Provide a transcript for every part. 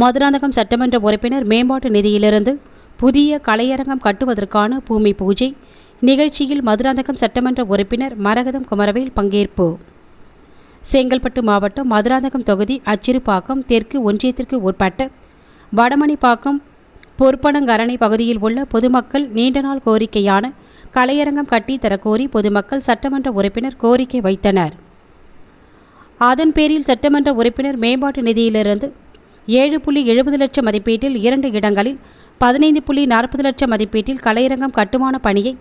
மதுராந்தகம் சட்டமன்ற உறுப்பினர் மேம்பாட்டு நிதியிலிருந்து புதிய கலையரங்கம் கட்டுவதற்கான பூமி பூஜை நிகழ்ச்சியில் மதுராந்தகம் சட்டமன்ற உறுப்பினர் மரகதம் குமரவேல் பங்கேற்பு. செங்கல்பட்டு மாவட்டம் மதுராந்தகம் தொகுதி அச்சிறுபாக்கம் தெற்கு ஒன்றியத்திற்கு உட்பட்ட வடமணிப்பாக்கம் பொற்பனங்கரணை பகுதியில் உள்ள பொதுமக்கள் நீண்ட நாள் கோரிக்கையான கலையரங்கம் கட்டி தரக்கோரி பொதுமக்கள் சட்டமன்ற உறுப்பினர் கோரிக்கை வைத்தனர். அதன் பேரில் சட்டமன்ற உறுப்பினர் மேம்பாட்டு நிதியிலிருந்து ஏழு புள்ளி எழுபது லட்சம் மதிப்பீட்டில் இரண்டு இடங்களில் பதினைந்து புள்ளி நாற்பது லட்சம் மதிப்பீட்டில் கலையரங்கம் கட்டுமான பணியை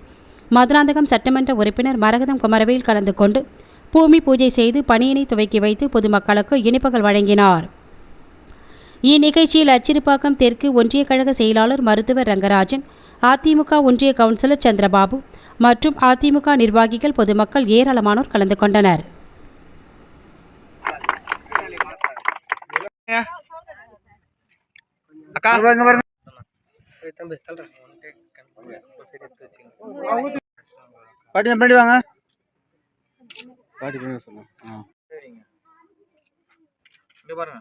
மதுராந்தகம் சட்டமன்ற உறுப்பினர் மரகதம் குமரவேல் கலந்து கொண்டு பூமி பூஜை செய்து பணியினை துவக்கி வைத்து பொதுமக்களுக்கு இனிப்புகள் வழங்கினார். இந்நிகழ்ச்சியில் அச்சிறுப்பாக்கம் தெற்கு ஒன்றிய கழக செயலாளர் மருத்துவர் ரங்கராஜன் அதிமுக ஒன்றிய கவுன்சிலர் சந்திரபாபு மற்றும் அதிமுக நிர்வாகிகள் பொதுமக்கள் ஏராளமானோர் கலந்து கொண்டனர். அக்கா. பாட்டி பின்னாடி வாங்க. பாட்டி பின்னாடி சொல்லுங்க. ஆ. இங்க பாருங்க.